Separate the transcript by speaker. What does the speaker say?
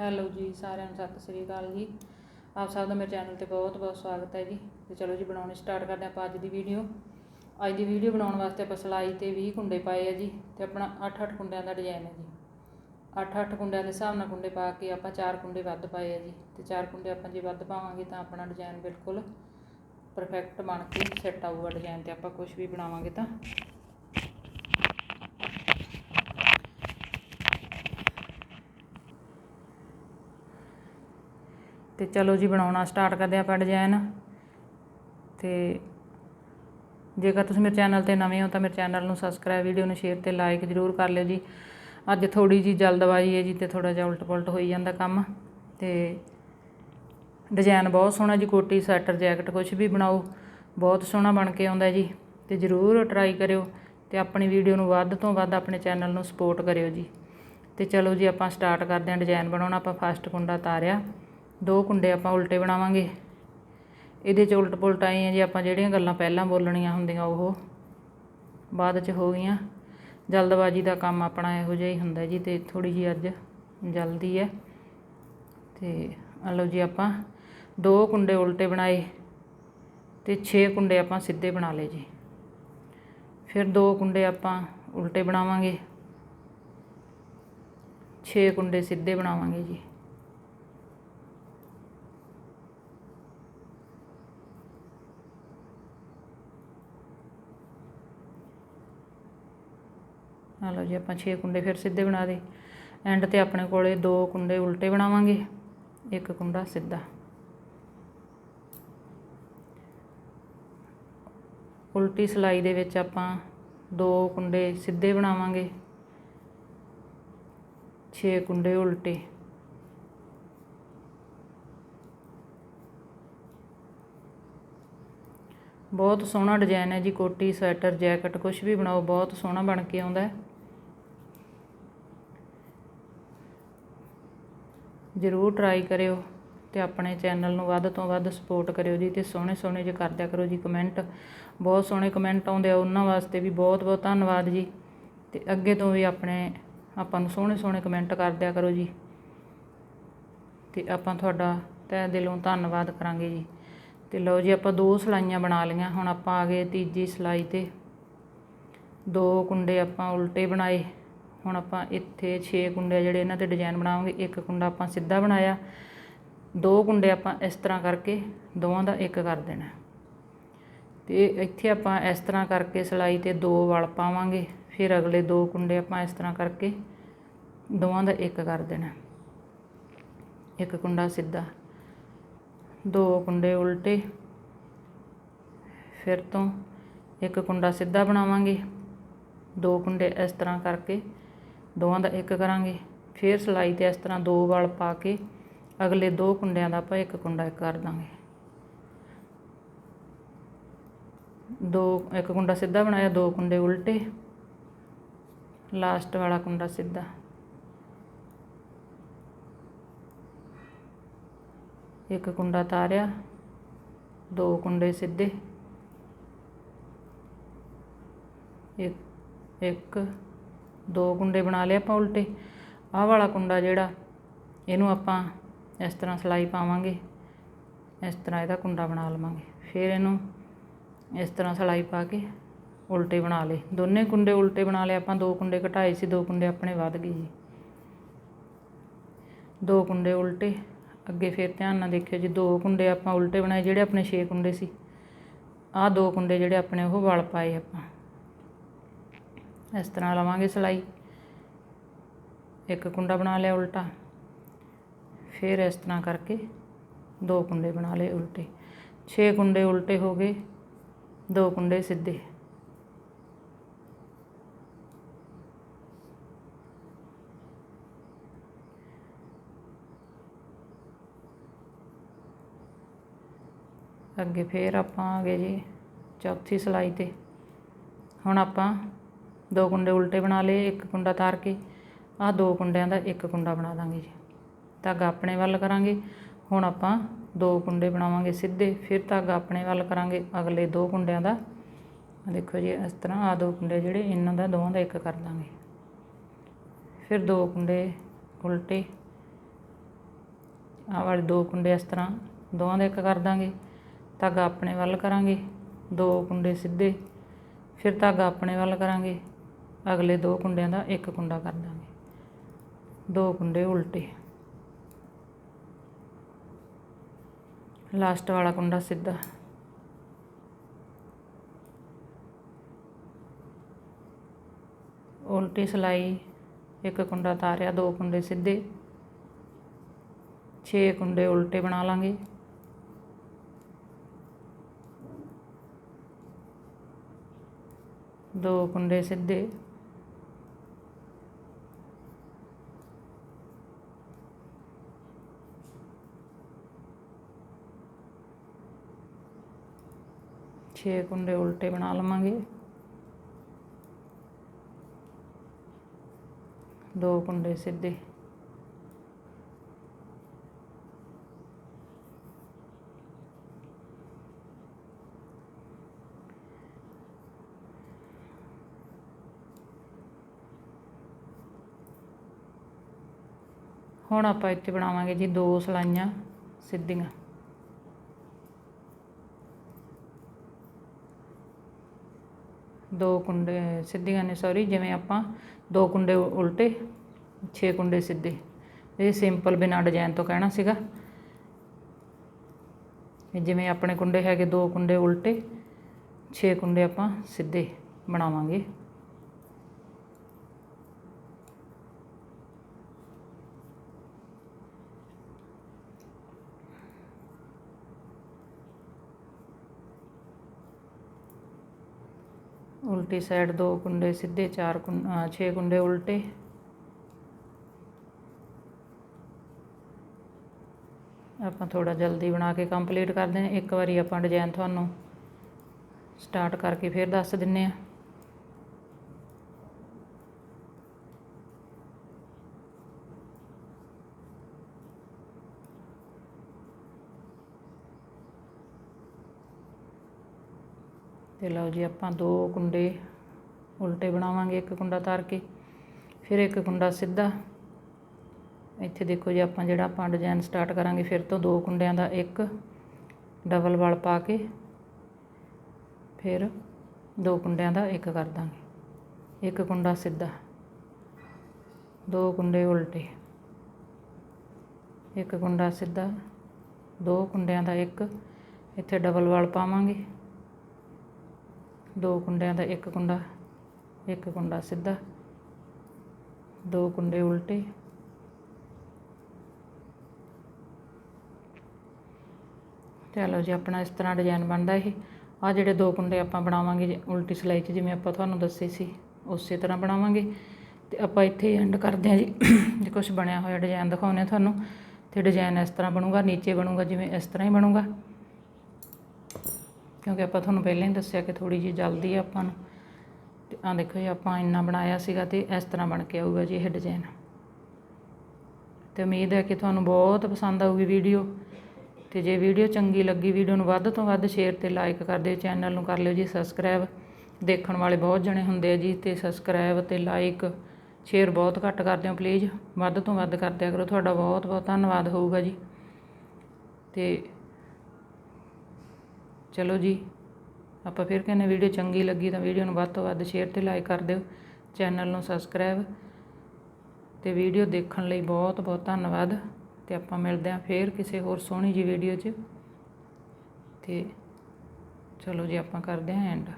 Speaker 1: Hello ਜੀ, ਸਾਰਿਆਂ ਨੂੰ ਸਤਿ ਸ੍ਰੀ ਅਕਾਲ ਜੀ। ਆਪ ਸਭ ਦਾ ਮੇਰੇ ਚੈਨਲ ਤੇ ਬਹੁਤ ਬਹੁਤ ਸਵਾਗਤ ਹੈ ਜੀ। ਤੇ ਚਲੋ ਜੀ, ਬਣਾਉਣੀ ਸਟਾਰਟ ਕਰਦੇ ਆਪਾਂ ਅੱਜ ਦੀ ਵੀਡੀਓ ਅੱਜ ਦੀ ਵੀਡੀਓ ਬਣਾਉਣ ਵਾਸਤੇ ਆਪਾਂ ਸਿਲਾਈ ਤੇ 20 ਕੁੰਡੇ ਪਾਏ ਆ ਜੀ ਤੇ ਆਪਣਾ 8-8 ਕੁੰਡਿਆਂ ਦਾ ਡਿਜ਼ਾਈਨ ਹੈ ਜੀ। 8-8 ਕੁੰਡਿਆਂ ਦੇ ਹਿਸਾਬ ਨਾਲ ਕੁੰਡੇ ਪਾ ਕੇ ਆਪਾਂ 4 ਕੁੰਡੇ ਵੱਧ ਪਾਏ ਆ ਜੀ। ਤੇ 4 ਕੁੰਡੇ ਆਪਾਂ ਜੇ ਵੱਧ ਪਾਵਾਂਗੇ ਤਾਂ ਆਪਣਾ ਡਿਜ਼ਾਈਨ ਬਿਲਕੁਲ ਪਰਫੈਕਟ ਬਣ ਕੇ ਸੈੱਟ ਆਊਗਾ ਡਿਜ਼ਾਈਨ ਤੇ ਆਪਾਂ ਕੁਝ ਵੀ ਬਣਾਵਾਂਗੇ ਤਾਂ। ਤੇ ਚਲੋ ਜੀ ਬਣਾਉਣਾ ਸਟਾਰਟ ਕਰਦੇ ਆਪਾਂ ਡਿਜ਼ਾਈਨ ਤੇ ਜੇਕਰ ਤੁਸੀਂ ਮੇਰੇ ਚੈਨਲ ਤੇ ਨਵੇਂ ਹੋ ਤਾਂ ਮੇਰੇ ਚੈਨਲ ਨੂੰ ਸਬਸਕ੍ਰਾਈਬ ਵੀਡੀਓ ਨੂੰ ਸ਼ੇਅਰ ਤੇ ਲਾਈਕ ਜ਼ਰੂਰ ਕਰ ਲਿਓ ਜੀ। ਅੱਜ ਥੋੜੀ ਜੀ ਜਲਦਬਾਜ਼ੀ ਹੈ ਜੀ ਤੇ ਥੋੜਾ ਜਿਹਾ ਉਲਟ ਪੁਲਟ ਹੋਈ ਜਾਂਦਾ ਕੰਮ। ਤੇ ਡਿਜ਼ਾਈਨ ਬਹੁਤ ਸੋਹਣਾ ਜੀ, ਕੋਟੀ, ਸਵੈਟਰ, ਜੈਕਟ ਕੁਝ ਵੀ ਬਣਾਓ, ਬਹੁਤ ਸੋਹਣਾ ਬਣ ਕੇ ਆਉਂਦਾ ਜੀ। ਤੇ ਜ਼ਰੂਰ ਟਰਾਈ ਕਰਿਓ ਤੇ ਆਪਣੀ ਵੀਡੀਓ ਨੂੰ ਵੱਧ ਤੋਂ ਵੱਧ ਆਪਣੇ ਚੈਨਲ ਨੂੰ ਸਪੋਰਟ ਕਰਿਓ ਜੀ। ਤੇ ਚਲੋ ਜੀ ਆਪਾਂ ਸਟਾਰਟ ਕਰਦੇ ਹਾਂ ਡਿਜ਼ਾਈਨ ਬਣਾਉਣਾ, ਆਪਾਂ ਫਸਟ ਕੁੰਡਾ ਤਾਰਿਆ। ਦੋ ਕੁੰਡੇ ਆਪਾਂ ਉਲਟੇ ਬਣਾਵਾਂਗੇ। ਇਹਦੇ 'ਚ ਉਲਟ ਪੁਲਟ ਆਏ ਆ ਜੀ, ਆਪਾਂ ਜਿਹੜੀਆਂ ਗੱਲਾਂ ਪਹਿਲਾਂ ਬੋਲਣੀਆਂ ਹੁੰਦੀਆਂ, ਉਹ ਬਾਅਦ 'ਚ ਹੋ ਗਈਆਂ। ਜਲਦਬਾਜ਼ੀ ਦਾ ਕੰਮ ਆਪਣਾ ਇਹੋ ਜਿਹਾ ਹੀ ਹੁੰਦਾ ਜੀ, ਤੇ ਥੋੜੀ ਜੀ ਅੱਜ ਜਲਦੀ ਹੈ। ਤੇ ਆ ਲਓ ਜੀ ਆਪਾਂ ਦੋ ਕੁੰਡੇ ਉਲਟੇ ਬਣਾਏ ਤੇ 6 ਕੁੰਡੇ ਆਪਾਂ ਸਿੱਧੇ ਬਣਾ ਲਏ ਜੀ। ਫਿਰ ਦੋ ਕੁੰਡੇ ਆਪਾਂ ਉਲਟੇ ਬਣਾਵਾਂਗੇ। 6 ਕੁੰਡੇ ਸਿੱਧੇ ਬਣਾਵਾਂਗੇ ਜੀ। ਆ ਲਓ ਜੀ, ਆਪਾਂ 6 ਕੁੰਡੇ ਫਿਰ ਸਿੱਧੇ ਬਣਾ ਦੇ। ਐਂਡ ਤੇ ਆਪਣੇ ਕੋਲੇ ਦੋ ਕੁੰਡੇ ਉਲਟੇ ਬਣਾਵਾਂਗੇ, ਇੱਕ ਕੁੰਡਾ ਸਿੱਧਾ। ਉਲਟੀ ਸਲਾਈ ਦੇ ਵਿੱਚ ਆਪਾਂ ਦੋ ਕੁੰਡੇ ਸਿੱਧੇ ਬਣਾਵਾਂਗੇ 6 ਕੁੰਡੇ ਉਲਟੇ। ਬਹੁਤ ਸੋਹਣਾ ਡਿਜ਼ਾਈਨ ਹੈ ਜੀ, ਕੋਟੀ, ਸਵੈਟਰ, ਜੈਕਟ ਕੁਝ ਵੀ ਬਣਾਓ, ਬਹੁਤ ਸੋਹਣਾ ਬਣ ਕੇ ਆਉਂਦਾ ਹੈ। ਜ਼ਰੂਰ ਟਰਾਈ ਕਰਿਓ ਅਤੇ ਆਪਣੇ ਚੈਨਲ ਨੂੰ ਵੱਧ ਤੋਂ ਵੱਧ ਸਪੋਰਟ ਕਰਿਓ ਜੀ ਅਤੇ ਸੋਹਣੇ ਸੋਹਣੇ ਜੇ ਕਰਦਿਆ ਕਰੋ ਜੀ ਕਮੈਂਟ ਬਹੁਤ ਸੋਹਣੇ ਕਮੈਂਟ ਆਉਂਦੇ ਆ, ਉਹਨਾਂ ਵਾਸਤੇ ਵੀ ਬਹੁਤ ਬਹੁਤ ਧੰਨਵਾਦ ਜੀ। ਅਤੇ ਅੱਗੇ ਤੋਂ ਵੀ ਆਪਣੇ, ਆਪਾਂ ਨੂੰ ਸੋਹਣੇ ਸੋਹਣੇ ਕਮੈਂਟ ਕਰਦਿਆ ਕਰੋ ਜੀ। ਅਤੇ ਆਪਾਂ ਤੁਹਾਡਾ ਤਹਿ ਦਿਲੋਂ ਧੰਨਵਾਦ ਕਰਾਂਗੇ ਜੀ। ਤੇ ਲਓ ਜੀ ਆਪਾਂ ਦੋ ਸਲਾਈਆਂ ਬਣਾ ਲਈਆਂ, ਹੁਣ ਆਪਾਂ ਆ ਗਏ ਤੀਜੀ ਸਲਾਈ ਤੇ। ਦੋ ਕੁੰਡੇ ਆਪਾਂ ਉਲਟੇ ਬਣਾਏ। ਹੁਣ ਆਪਾਂ ਇੱਥੇ 6 ਕੁੰਡੇ ਜਿਹੜੇ ਇਹਨਾਂ ਤੇ ਡਿਜ਼ਾਈਨ ਬਣਾਵਾਂਗੇ। ਇੱਕ ਕੁੰਡਾ ਆਪਾਂ ਸਿੱਧਾ ਬਣਾਇਆ। ਦੋ ਕੁੰਡੇ ਆਪਾਂ ਇਸ ਤਰ੍ਹਾਂ ਕਰਕੇ ਦੋਵਾਂ ਦਾ ਇੱਕ ਕਰ ਦੇਣਾ। ਤੇ ਇੱਥੇ ਆਪਾਂ ਇਸ ਤਰ੍ਹਾਂ ਕਰਕੇ ਸਲਾਈ ਤੇ ਦੋ ਵਲ ਪਾਵਾਂਗੇ। ਫਿਰ ਅਗਲੇ ਦੋ ਕੁੰਡੇ ਆਪਾਂ ਇਸ ਤਰ੍ਹਾਂ ਕਰਕੇ ਦੋਵਾਂ ਦਾ ਇੱਕ ਕਰ ਦੇਣਾ। ਇੱਕ ਕੁੰਡਾ ਸਿੱਧਾ। ਦੋ ਕੁੰਡੇ ਉਲਟੇ। ਫਿਰ ਤੋਂ ਇੱਕ ਕੁੰਡਾ ਸਿੱਧਾ ਬਣਾਵਾਂਗੇ। ਦੋ ਕੁੰਡੇ ਇਸ ਤਰ੍ਹਾਂ ਕਰਕੇ ਦੋਵਾਂ ਦਾ ਇੱਕ ਕਰਾਂਗੇ। ਫਿਰ ਸਲਾਈ ਤੇ ਇਸ ਤਰ੍ਹਾਂ ਦੋ ਵਾਲ ਪਾ ਕੇ ਅਗਲੇ ਦੋ ਕੁੰਡਿਆਂ ਦਾ ਆਪਾਂ ਇੱਕ ਕੁੰਡਾ ਇੱਕ ਕਰ ਦਾਂਗੇ। ਦੋ, ਇੱਕ ਕੁੰਡਾ ਸਿੱਧਾ ਬਣਾਇਆ, ਦੋ ਕੁੰਡੇ ਉਲਟੇ। ਲਾਸਟ ਵਾਲਾ ਕੁੰਡਾ ਸਿੱਧਾ। ਇੱਕ ਕੁੰਡਾ ਤਾਰਿਆ, ਦੋ ਕੁੰਡੇ ਸਿੱਧੇ। ਇੱਕ ਇੱਕ ਦੋ ਕੁੰਡੇ ਬਣਾ ਲਏ ਆਪਾਂ ਉਲਟੇ। ਆਹ ਵਾਲਾ ਕੁੰਡਾ ਜਿਹੜਾ, ਇਹਨੂੰ ਆਪਾਂ ਇਸ ਤਰ੍ਹਾਂ ਸਲਾਈ ਪਾਵਾਂਗੇ। ਇਸ ਤਰ੍ਹਾਂ ਇਹਦਾ ਕੁੰਡਾ ਬਣਾ ਲਵਾਂਗੇ। ਫਿਰ ਇਹਨੂੰ ਇਸ ਤਰ੍ਹਾਂ ਸਲਾਈ ਪਾ ਕੇ ਉਲਟੇ ਬਣਾ ਲਏ। ਦੋਨੇ ਕੁੰਡੇ ਉਲਟੇ ਬਣਾ ਲਏ। ਆਪਾਂ ਦੋ ਕੁੰਡੇ ਘਟਾਏ ਸੀ, ਦੋ ਕੁੰਡੇ ਆਪਣੇ ਵੱਧ ਗਏ ਜੀ। ਦੋ ਕੁੰਡੇ ਉਲਟੇ। ਅੱਗੇ ਫਿਰ ਧਿਆਨ ਨਾਲ ਦੇਖਿਓ ਜੀ, ਦੋ ਕੁੰਡੇ ਆਪਾਂ ਉਲਟੇ ਬਣਾਏ, ਜਿਹੜੇ ਆਪਣੇ 6 ਕੁੰਡੇ ਸੀ। ਆਹ ਦੋ ਕੁੰਡੇ ਜਿਹੜੇ ਆਪਣੇ ਉਹ ਵਲ ਪਾਏ ਆਪਾਂ। ਇਸ ਤਰ੍ਹਾਂ ਲਵਾਂਗੇ ਸਲਾਈ। ਇੱਕ ਕੁੰਡਾ ਬਣਾ ਲਿਆ ਉਲਟਾ। ਫਿਰ ਇਸ ਤਰ੍ਹਾਂ ਕਰਕੇ ਦੋ ਕੁੰਡੇ ਬਣਾ ਲਏ ਉਲਟੇ। 6 ਕੁੰਡੇ ਉਲਟੇ ਹੋ ਗਏ, ਦੋ ਕੁੰਡੇ ਸਿੱਧੇ। ਅੱਗੇ ਫੇਰ ਆਪਾਂ ਆ ਗਏ ਜੀ ਚੌਥੀ ਸਲਾਈ ਤੇ। ਹੁਣ ਆਪਾਂ ਦੋ ਕੁੰਡੇ ਉਲਟੇ ਬਣਾ ਲਏ, ਇੱਕ ਕੁੰਡਾ ਤਾਰ ਕੇ। ਆਹ ਦੋ ਕੁੰਡਿਆਂ ਦਾ ਇੱਕ ਕੁੰਡਾ ਬਣਾ ਦਾਂਗੇ ਜੀ। ਧਾਗਾ ਆਪਣੇ ਵੱਲ ਕਰਾਂਗੇ। ਹੁਣ ਆਪਾਂ ਦੋ ਕੁੰਡੇ ਬਣਾਵਾਂਗੇ ਸਿੱਧੇ, ਫਿਰ ਧਾਗਾ ਆਪਣੇ ਵੱਲ ਕਰਾਂਗੇ ਅਗਲੇ ਦੋ ਕੁੰਡਿਆਂ ਦਾ। ਦੇਖੋ ਜੀ, ਇਸ ਤਰ੍ਹਾਂ ਆ ਦੋ ਕੁੰਡੇ ਜਿਹੜੇ ਇਹਨਾਂ ਦਾ ਦੋਵਾਂ ਦਾ ਇੱਕ ਕਰ ਦਾਂਗੇ। ਫਿਰ ਦੋ ਕੁੰਡੇ ਉਲਟੇ। ਆਹ ਵਾਲੇ ਦੋ ਕੁੰਡੇ ਇਸ ਤਰ੍ਹਾਂ ਦੋਵਾਂ ਦਾ ਇੱਕ ਕਰ ਦਾਂਗੇ। ਧਾਗਾ ਆਪਣੇ ਵੱਲ ਕਰਾਂਗੇ। ਦੋ ਕੁੰਡੇ ਸਿੱਧੇ। ਫਿਰ ਧਾਗਾ ਆਪਣੇ ਵੱਲ ਕਰਾਂਗੇ। ਅਗਲੇ ਦੋ ਕੁੰਡਿਆਂ ਦਾ ਇੱਕ ਕੁੰਡਾ ਕਰ ਦਾਂਗੇ। ਦੋ ਕੁੰਡੇ ਉਲਟੇ। ਲਾਸਟ ਵਾਲਾ ਕੁੰਡਾ ਸਿੱਧਾ। ਉਲਟੀ ਸਲਾਈ, ਇੱਕ ਕੁੰਡਾ ਤਾਰਿਆ, ਦੋ ਕੁੰਡੇ ਸਿੱਧੇ। 6 ਕੁੰਡੇ ਉਲਟੇ ਬਣਾ ਲਾਂਗੇ। ਦੋ ਕੁੰਡੇ ਸਿੱਧੇ। ਛੇ ਕੁੰਡੇ ਉਲਟੇ ਬਣਾ ਲਵਾਂਗੇ। ਦੋ ਕੁੰਡੇ ਸਿੱਧੇ। ਹੁਣ ਆਪਾਂ ਇੱਥੇ ਬਣਾਵਾਂਗੇ ਜੀ ਦੋ ਸਲਾਈਆਂ ਸਿੱਧੀਆਂ। ਦੋ ਕੁੰਡੇ ਸਿੱਧੀਆਂ ਨੇ ਸੌਰੀ ਜਿਵੇਂ ਆਪਾਂ ਦੋ ਕੁੰਡੇ ਉਲਟੇ 6 ਕੁੰਡੇ ਸਿੱਧੇ। ਇਹ ਸਿੰਪਲ ਬਿਨਾਂ ਡਿਜ਼ਾਈਨ ਤੋਂ ਕਹਿਣਾ ਸੀਗਾ। ਜਿਵੇਂ ਆਪਣੇ ਕੁੰਡੇ ਹੈਗੇ ਦੋ ਕੁੰਡੇ ਉਲਟੇ 6 ਕੁੰਡੇ ਆਪਾਂ ਸਿੱਧੇ ਬਣਾਵਾਂਗੇ। ਉਲਟੀ ਸਾਈਡ ਦੋ ਕੁੰਡੇ, ਸਿੱਧੇ ਚਾਰ ਕੁੰ 6 ਕੁੰਡੇ ਉਲਟੇ। ਆਪਾਂ ਥੋੜਾ ਜਲਦੀ ਬਣਾ ਕੇ ਕੰਪਲੀਟ ਕਰਦੇ ਹਾਂ। ਇੱਕ ਵਾਰੀ ਆਪਾਂ ਡਿਜ਼ਾਈਨ ਤੁਹਾਨੂੰ ਸਟਾਰਟ ਕਰਕੇ ਫਿਰ ਦੱਸ ਦਿੰਨੇ ਆ ਤੇ ਲਓ ਜੀ ਆਪਾਂ ਦੋ ਕੁੰਡੇ ਉਲਟੇ ਬਣਾਵਾਂਗੇ, ਇੱਕ ਕੁੰਡਾ ਤਾਰ ਕੇ, ਫਿਰ ਇੱਕ ਕੁੰਡਾ ਸਿੱਧਾ। ਇੱਥੇ ਦੇਖੋ ਜੀ ਆਪਾਂ ਜਿਹੜਾ ਆਪਾਂ ਡਿਜ਼ਾਈਨ ਸਟਾਰਟ ਕਰਾਂਗੇ, ਫਿਰ ਤੋਂ ਦੋ ਕੁੰਡਿਆਂ ਦਾ ਇੱਕ ਡਬਲ ਵਲ ਪਾ ਕੇ, ਫਿਰ ਦੋ ਕੁੰਡਿਆਂ ਦਾ ਇੱਕ ਕਰ ਦਾਂਗੇ। ਇੱਕ ਕੁੰਡਾ ਸਿੱਧਾ, ਦੋ ਕੁੰਡੇ ਉਲਟੇ। ਇੱਕ ਕੁੰਡਾ ਸਿੱਧਾ, ਦੋ ਕੁੰਡਿਆਂ ਦਾ ਇੱਕ, ਇੱਥੇ ਡਬਲ ਵਲ ਪਾਵਾਂਗੇ। ਦੋ ਕੁੰਡਿਆਂ ਦਾ ਇੱਕ ਕੁੰਡਾ ਇੱਕ ਕੁੰਡਾ ਸਿੱਧਾ, ਦੋ ਕੁੰਡੇ ਉਲਟੇ। ਚਲੋ ਜੀ, ਆਪਣਾ ਇਸ ਤਰ੍ਹਾਂ ਡਿਜ਼ਾਈਨ ਬਣਦਾ ਇਹ। ਆ ਜਿਹੜੇ ਦੋ ਕੁੰਡੇ ਆਪਾਂ ਬਣਾਵਾਂਗੇ ਜੀ, ਉਲਟੀ ਸਿਲਾਈ 'ਚ ਜਿਵੇਂ ਆਪਾਂ ਤੁਹਾਨੂੰ ਦੱਸੇ ਸੀ, ਉਸੇ ਤਰ੍ਹਾਂ ਬਣਾਵਾਂਗੇ। ਤੇ ਆਪਾਂ ਇੱਥੇ ਐਂਡ ਕਰਦੇ ਹਾਂ ਜੀ, ਜੇ ਕੁਝ ਬਣਿਆ ਹੋਇਆ ਡਿਜ਼ਾਈਨ ਦਿਖਾਉਂਦੇ ਹਾਂ ਤੁਹਾਨੂੰ। ਤੇ ਡਿਜ਼ਾਈਨ ਇਸ ਤਰ੍ਹਾਂ ਬਣੂਗਾ, ਨੀਚੇ ਬਣੂਗਾ, ਜਿਵੇਂ ਇਸ ਤਰ੍ਹਾਂ ਹੀ ਬਣੂਗਾ। ਕਿਉਂਕਿ ਆਪਾਂ ਤੁਹਾਨੂੰ ਪਹਿਲਾਂ ਹੀ ਦੱਸਿਆ ਕਿ ਥੋੜੀ ਜਿਹੀ ਜਲਦੀ ਆ ਆਪਾਂ ਨੂੰ ਤੇ ਆ ਦੇਖੋ ਜੀ, ਆਪਾਂ ਇੰਨਾ ਬਣਾਇਆ ਸੀਗਾ ਤੇ ਇਸ ਤਰ੍ਹਾਂ ਬਣ ਕੇ ਆਊਗਾ ਜੀ ਇਹ ਡਿਜ਼ਾਈਨ ਤੇ ਉਮੀਦ ਹੈ ਕਿ ਤੁਹਾਨੂੰ ਬਹੁਤ ਪਸੰਦ ਆਊਗੀ ਵੀਡੀਓ। ਤੇ ਜੇ ਵੀਡੀਓ ਚੰਗੀ ਲੱਗੀ, ਵੀਡੀਓ ਨੂੰ ਵੱਧ ਤੋਂ ਵੱਧ ਸ਼ੇਅਰ ਤੇ ਲਾਈਕ ਕਰ ਦਿਓ ਚੈਨਲ ਨੂੰ ਕਰ ਲਿਓ ਜੀ ਸਬਸਕ੍ਰਾਈਬ ਦੇਖਣ ਵਾਲੇ ਬਹੁਤ ਜਣੇ ਹੁੰਦੇ ਆ ਜੀ, ਤੇ ਸਬਸਕ੍ਰਾਈਬ ਤੇ ਲਾਈਕ ਸ਼ੇਅਰ ਬਹੁਤ ਘੱਟ ਕਰਦੇ ਹੋ ਪਲੀਜ਼ ਵੱਧ ਤੋਂ ਵੱਧ ਕਰਦਿਆ ਕਰੋ, ਤੁਹਾਡਾ ਬਹੁਤ ਬਹੁਤ ਧੰਨਵਾਦ ਹੋਊਗਾ ਜੀ। ਤੇ ਚਲੋ ਜੀ, ਆਪਾਂ ਫਿਰ ਕਹਿੰਦੇ ਵੀਡੀਓ ਚੰਗੀ ਲੱਗੀ ਤਾਂ ਵੀਡੀਓ ਨੂੰ ਵੱਧ ਤੋਂ ਵੱਧ ਸ਼ੇਅਰ ਤੇ ਲਾਈਕ ਕਰ ਦਿਓ ਚੈਨਲ ਨੂੰ ਸਬਸਕ੍ਰਾਈਬ ਤੇ ਵੀਡੀਓ ਦੇਖਣ ਲਈ ਬਹੁਤ ਬਹੁਤ ਧੰਨਵਾਦ ਤੇ ਆਪਾਂ ਮਿਲਦੇ ਹਾਂ ਫੇਰ ਕਿਸੇ ਹੋਰ ਸੋਹਣੀ ਜੀ ਵੀਡੀਓ 'ਚ ਤੇ ਚਲੋ ਜੀ ਆਪਾਂ ਕਰਦੇ ਹਾਂ ਐਂਡ